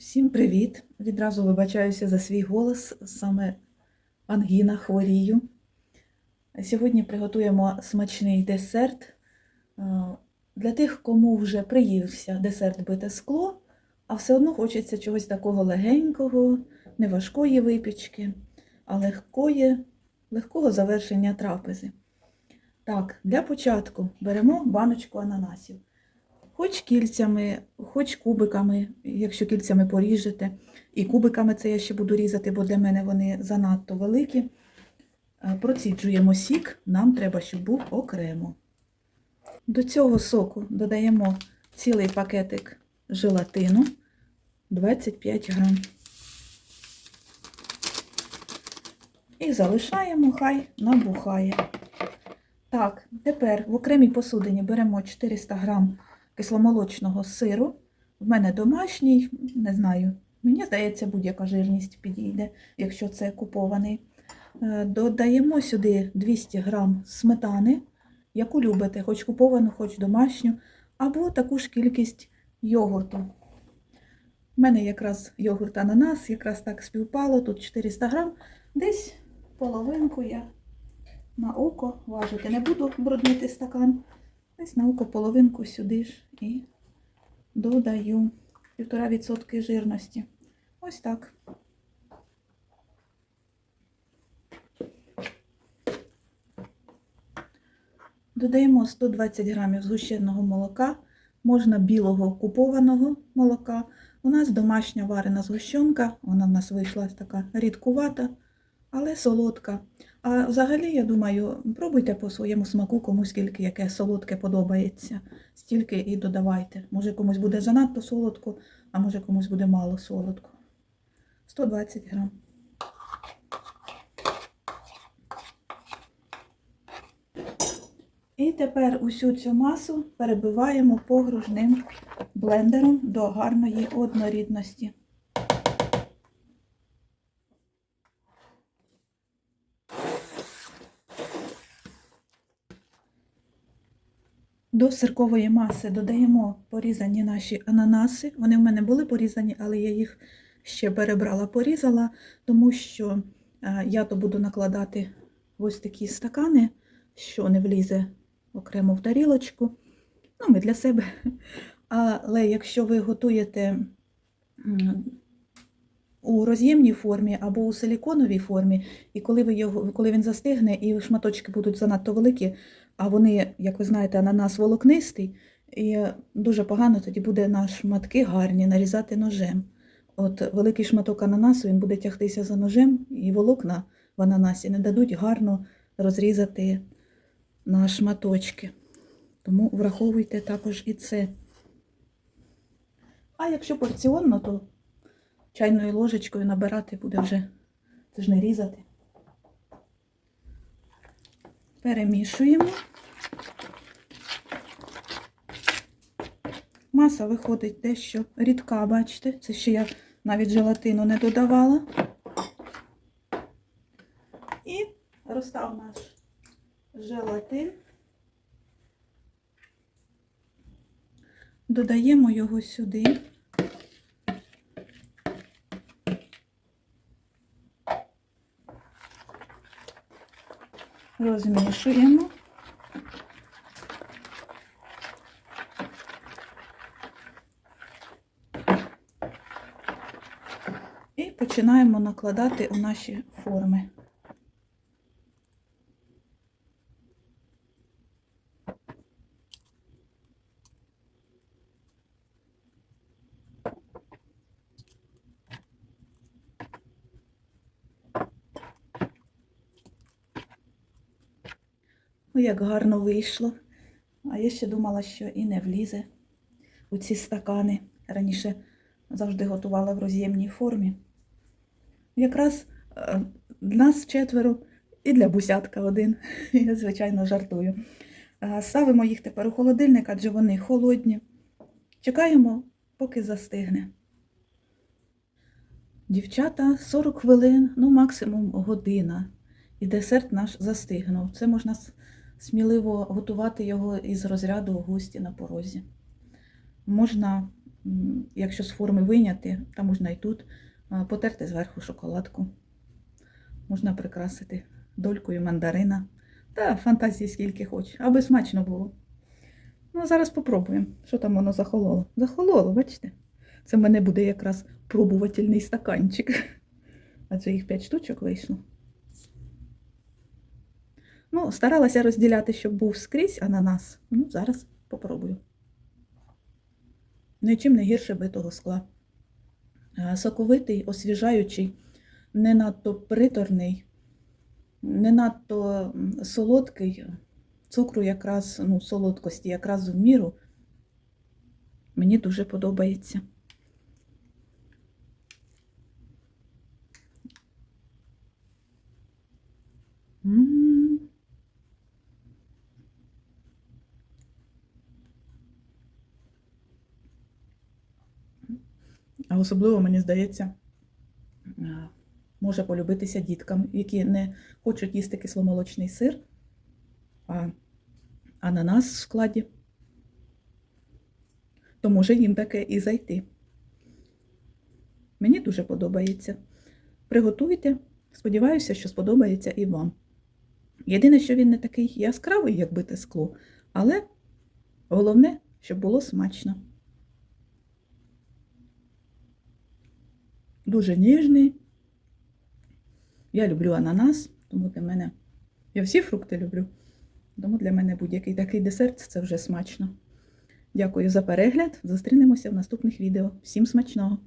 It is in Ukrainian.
Всім привіт! Відразу вибачаюся за свій голос, саме ангіна хворію. Сьогодні приготуємо смачний десерт. Для тих, кому вже приївся десерт бите скло, а все одно хочеться чогось такого легенького, не важкої випічки, а легкої, легкого завершення трапези. Так, для початку беремо баночку ананасів. Хоч кільцями, хоч кубиками, якщо кільцями поріжете. І кубиками це я ще буду різати, бо для мене вони занадто великі. Е, Проціджуємо сік, нам треба, щоб був окремо. До цього соку додаємо цілий пакетик желатину 25 грам. І залишаємо, хай набухає. Так, тепер в окремій посудині беремо 400 грам кисломолочного сиру. В мене домашній, не знаю, мені здається, будь-яка жирність підійде, якщо це купований. Е, Додаємо сюди 200 грам сметани, яку любите, хоч куповану, хоч домашню, або таку ж кількість йогурту. У мене якраз йогурт ананас, якраз так співпало, тут 400 грам, десь половинку я на око важити не буду бруднити стакан. Десь на око половинку сюди ж і додаю 1,5% жирності. Ось так. Додаємо 120 грамів згущеного молока, можна білого купованого молока. У нас домашня варена згущенка, вона в нас вийшла така рідкувата, але солодка. А взагалі, я думаю, пробуйте по своєму смаку, кому скільки яке солодке подобається, стільки і додавайте. Може комусь буде занадто солодко, а може комусь буде мало солодко. 120 грам. І тепер усю цю масу перебиваємо погружним блендером до гарної однорідності. До сиркової маси додаємо порізані наші ананаси. Вони в мене були порізані, але я їх ще перебрала, порізала, тому що е, я то буду накладати ось такі стакани, що не влізе окремо в тарілочку. Ну, ми для себе. Але якщо ви готуєте у роз'ємній формі або у силіконовій формі, і коли, ви його, коли він застигне, і шматочки будуть занадто великі, а вони, як ви знаєте, ананас волокнистий, і дуже погано тоді буде на шматки гарні нарізати ножем. От великий шматок ананасу він буде тягтися за ножем, і волокна в ананасі не дадуть гарно розрізати на шматочки. Тому враховуйте також і це. А якщо порціонно, то чайною ложечкою набирати буде вже, це ж не різати. Перемішуємо. Маса виходить дещо рідка, бачите, це ще я навіть желатину не додавала. І розстав наш желатин. Додаємо його сюди. Розмішуємо. І починаємо накладати у наші форми. Ой, як гарно вийшло. А я ще думала, що і не влізе у ці стакани. Раніше завжди готувала в роз'ємній формі. Якраз е, нас четверо і для бусятка один. Я, звичайно, жартую. Е, Ставимо їх тепер у холодильник, адже вони холодні. Чекаємо, поки застигне. Дівчата 40 хвилин, ну максимум година. І десерт наш застигнув. Це можна сміливо готувати його із розряду гості на порозі. Можна якщо з форми виняти, та можна і тут потерти зверху шоколадку. Можна прикрасити долькою мандарина. Та фантазії скільки хоч, аби смачно було. Ну, зараз попробуємо, що там воно захололо. Захололо, бачите? Це в мене буде якраз пробувательний стаканчик. А це їх 5 штучок вийшло. Ну, старалася розділяти, щоб був скрізь ананас. Ну, зараз попробую. Нічим не гірше битого скла. А, Соковитий, освіжаючий, не надто приторний, не надто солодкий. Цукру якраз, ну, солодкості якраз в міру. Мені дуже подобається. А особливо, мені здається, може полюбитися діткам, які не хочуть їсти кисломолочний сир, а ананас в складі. То може їм таке і зайти. Мені дуже подобається. Приготуйте. Сподіваюся, що сподобається і вам. Єдине, що він не такий яскравий, як бите скло, але головне, щоб було смачно. Дуже ніжний. Я люблю ананас, тому для мене. Я всі фрукти люблю. Тому для мене будь-який такий десерт це вже смачно. Дякую за перегляд. Зустрінемося в наступних відео. Всім смачного!